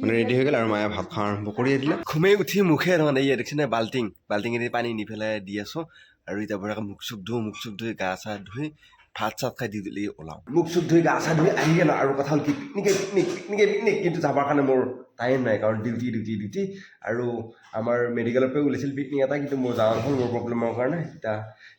মানে ৰেডি হৈ গ'ল আৰু মায়ে ভাত খোৱা আৰম্ভ কৰি দিলে। ঘুমেই উঠি মুখে মানে ইয়ে দেখিছেনে বাল্টিং বাল্টিঙেদি পানী নি পেলাই দি আছোঁ। আৰু এতিয়া বঢ়িয়াকৈ মুখ চুখ ধুওঁ মুখ চুখ ধুই গা চা ধুই ভাত চাত খাই দি দিলে ওলাওঁ। মুখ চুখ ধুই গা চা ধুই আহি গ'ল আৰু কথা হ'ল কি পিকনিকে পিকনিক পিকনিকে পিকনিক। কিন্তু যাবৰ কাৰণে মোৰ টাইম নাই, কাৰণ ডিউটি ডিউটি ডিউটি আৰু আমাৰ মেডিকেলৰ পৰাই ওলাইছিল পিকনিক এটা, কিন্তু মোৰ যাওঁ নহ'ল মোৰ প্ৰব্লেমৰ কাৰণে। এতিয়া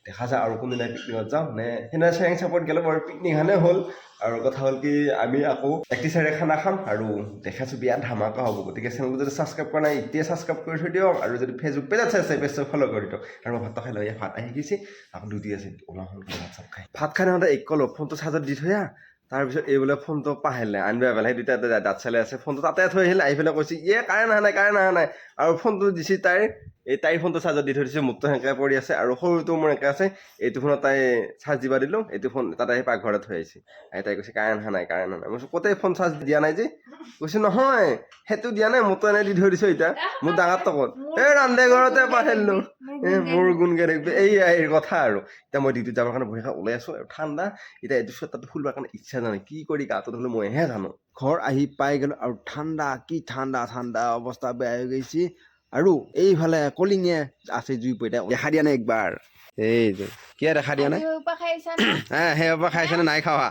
দেখা যায় আৰু কোনদিনা পিকনিকত যাওঁ। নে সেইদিনা চেৰেং চাপত গ'লে, বাৰু পিকনিক হ'ল। আৰু কথা হ'ল কি, আমি আকৌ একটিচাৰে খানা খাম আৰু দেখাছোঁ বিয়াত ধামাকা হ'ব। গতিকে চেনেলটো যদি ছাবস্ক্ৰাইব কৰা নাই এতিয়াই ছাবস্ক্ৰাইব কৰি থৈ দিয়ক। আৰু যদি ফেচবুক পেজত চাইছে পেজটো ফ'ল' কৰি দিয়ক। আৰু মই ভাতটো খাই লৈ ভাত আহি গৈছে। আকৌ ডিউটি আছে, ওলাওঁ ভাত খাই। ভাত খাই নহওঁতে এক কল ফোনটো চাৰ্জত দি থৈ আহ। তাৰপিছত এই বোলে ফোনটো পাহিলে আনিব পেলাই দুটা দাঁত চালে আছে। ফোনটো তাতে থৈ আহিলে, আহি পেলাই কৈছে ইয়ে কাৰেণ্ট অহা নাই, কাৰেণ্ট অহা নাই। আৰু ফোনটো দিছে তাইৰ এই তাইৰ ফোনটো চাৰ্জত দি থৈ দিছে, মোৰটো সেনেকৈ পৰি আছে আৰু সৰুটো মোৰ এনেকৈ আছে, এইটো ফোনত তাই চাৰ্জ দিব দিলোঁ, এইটো ফোন তাতে আহি পাকঘৰত থৈ আহিছে। আহি তাই কৈছে, কাৰেণ্ট অহা নাই, কাৰেণ্ট অহা নাই। মই ক'তে ফোন চাৰ্জ দিয়া নাই যে? কৈছে, নহয়, সেইটো দিয়া নাই মোৰতো এনে দি থৈ দিছোঁ এতিয়া মোৰ ডাঙৰটো ক'ত এই ৰান্ধে ঘৰতে পাহৰিলোঁ এ, মোৰ গুণ গাই থাকিব এই এই কথা আৰু। এতিয়া মই ডিউটিত যাবৰ কাৰণে বহি ওলাই আছোঁ আৰু ঠাণ্ডা। এতিয়া এইটো চুৱেটাৰটো খুলিবৰ কাৰণে ইচ্ছা জানে কি কৰি গাটো ধৰিলে মইহে জানো। ঘৰ আহি পাই গ'লো আৰু ঠাণ্ডা, কি ঠাণ্ডা ঠাণ্ডা অৱস্থা, বেয়া হৈ গৈছে। আৰু এইফালে কলিঙে আছে জুই পইতা দেখা দিয়া নাই একবাৰ। এই যে কিয় দেখা দিয়া নাই? বিহুৰ পৰা খাইছা না? হে সেই পৰা খাইছেনে নাই খাৱা?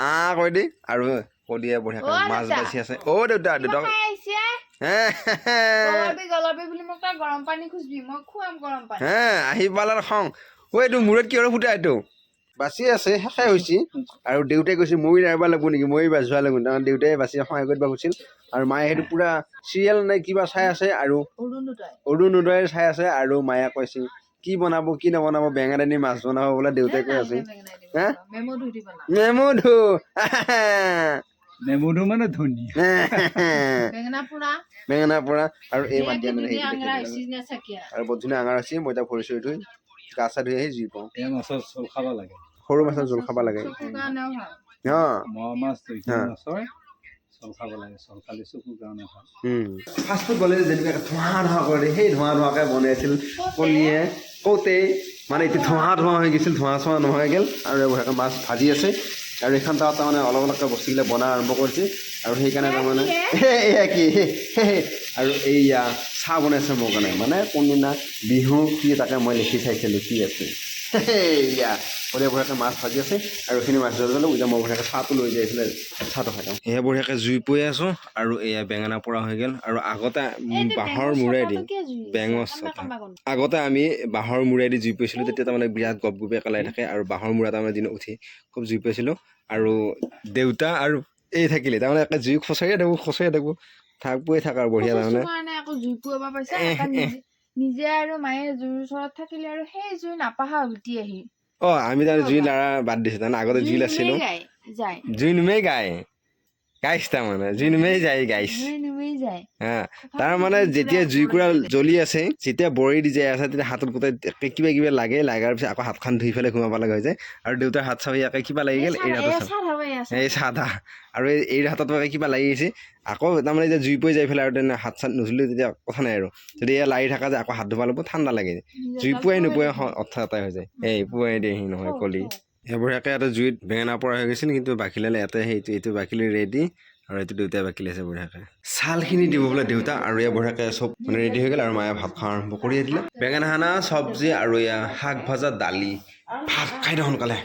আ কৈ দি। আৰু কলিয়ে বঢ়িয়াকৈ অ' মাছ দেউতা। বাচি আছে। অ' দেউতা দেউতাক হে আহি পালাৰ খং। ঐ এইটো মূৰত কিহৰ ফুটা এইটো? বাচি আছে শেষে হৈছে। আৰু দেউতাই কৈছে ময়ি নাৰিব লাগিব নেকি? ময়ি বাচোৱা লাগিব। তাৰমানে দেউতাই বাচি সহায় কৰিব খুজিছিল আৰু মায়ে সেইটো পুৰা চিৰিয়েল নে কিবা চাই আছে আৰু অৰুণোদয় চাই আছে আৰু মায়ে কৈছে কি বনাব কি নবনাব বেঙা দানি মাছ বনাব বোলে দেউতাই কৈ আছে। হা? মেমো ধুই দিব না মেমুধু। মানে ধুনীয়া বেঙেনা পোৰা। আৰু এই মাত দিয়া ধুনীয়া নাই আঙৰা হৈছে নে চাকিয়া। আৰু বহুত ধুনীয়া আঙাৰ আছে মই এতিয়া ভৰি চৰি ধুই গা চা ধুই আহি জুই পাওঁ। খাব লাগে। সৰু মাছৰ জোল খাব লাগে। ফাষ্টফুড বনালে যেনেকৈ ধোঁৱা ধোঁৱা কৰে সেই ধোঁৱা ধোঁৱাকৈ বনাইছিল কণীয়ে কওঁতে মানে এতিয়া ধোঁৱা ধোঁৱা হৈ গৈছিল ধোঁৱা চোৱা নোহোৱা গ'ল। আৰু এইবোৰ মাছ ভাজি আছে। আৰু এইখন তাত তাৰমানে অলপ অলপকৈ বস্তুবিলাক বনাই আৰম্ভ কৰিছে। আৰু সেইকাৰণে তাৰমানে এয়া কি। আৰু এইয়া চাহ বনাইছে মোৰ কাৰণে। মানে কোনদিনা বিহু কি তাকে মই লিখি চাইছিলোঁ কি আছে। এয়া বঢ়িয়া বঢ়িয়াকৈ মাছ ভাজি আছে আৰু এইখিনি মাছ ধৰি গ'লো এতিয়া মই বঢ়িয়াকৈ চাহটো লৈ যাই আছিলে চাহটো খাই লওঁ এয়া বঢ়িয়াকৈ জুই পৰি আছোঁ আৰু এয়া বেঙেনা পৰা হৈ গ'ল আৰু আগতে বাঁহৰ মূৰেদি বেঙৰ চটা আগতে আমি বাঁহৰ মূৰেদি জুই পাইছিলোঁ তেতিয়া তাৰমানে বিৰাট গপ গপে পেলাই থাকে আৰু বাঁহৰ মূৰা তাৰমানে দিনত উঠি খুব জুই পাইছিলোঁ আৰু দেউতা আৰু এই থাকিলে তাৰমানে একে জুই খচৰিয়ে থাকোঁ খচৰিয়ে থাকোঁ থাকবোৱে থাক আৰু বঢ়িয়া তাৰমানে। নিজে আৰু মায়ে জুইৰ ওচৰত থাকিলে আৰু সেই জুই নাপাহা উঠি আহি। অঁ আমি তো জুই লৰা বাদ দিছোঁ তাৰমানে আগতে জুই জুই আছিলোঁ। নুমেই যায়। যায় জুই নুমেই গায় গাইছ তাৰমানে জুই নুমেই যায়। গাইছ তাৰ মানে যেতিয়া জুইকুৰা জ্বলি আছে যেতিয়া বৰি দি যাই আছে তেতিয়া হাতত গোটেই কিবা কিবা লাগে লাগাৰ পিছত আকৌ হাতখন ধুই পেলাই ঘুমাব লগা হৈ যায়। আৰু দেউতাৰ হাত চাবি একে কিবা লাগি গ'ল এই হাতত এই চাদা আৰু এই হাতত কিবা লাগি গৈছে আকৌ তাৰমানে এতিয়া জুই পৰি যাই পেলাই আৰু তেনে হাত চাত নুধুলে তেতিয়া কথা নাই আৰু। যদি এয়া লাৰি থকা যায় আকৌ হাত ধুব লাগিব ঠাণ্ডা লাগে। জুই পুৱাই নোপোৱাই অৰ্থ এটাই হৈ যায়। এই পুৱাই দিয়েহি নহয় কলি। সেইবোৰাকে এটা জুইত বেঙেনা পৰা হৈ গৈছিল কিন্তু বাকিলালে ইয়াতে সেইটো এইটো বাকিলি ৰেডি আৰু এইটো দেউতাই বাকিলি আছে বঢ়িয়াকৈ। ছালখিনি দিব বোলে দেউতা আৰু এয়া বঢ়িয়াকৈ চব মানে ৰেডি হৈ গ'ল আৰু মায়ে ভাত খোৱা আৰম্ভ কৰিয়ে দিলে। বেঙেনা খানা চব্জি আৰু এয়া শাক ভাজা দালি ভাত খাই দিওঁ সোনকালে।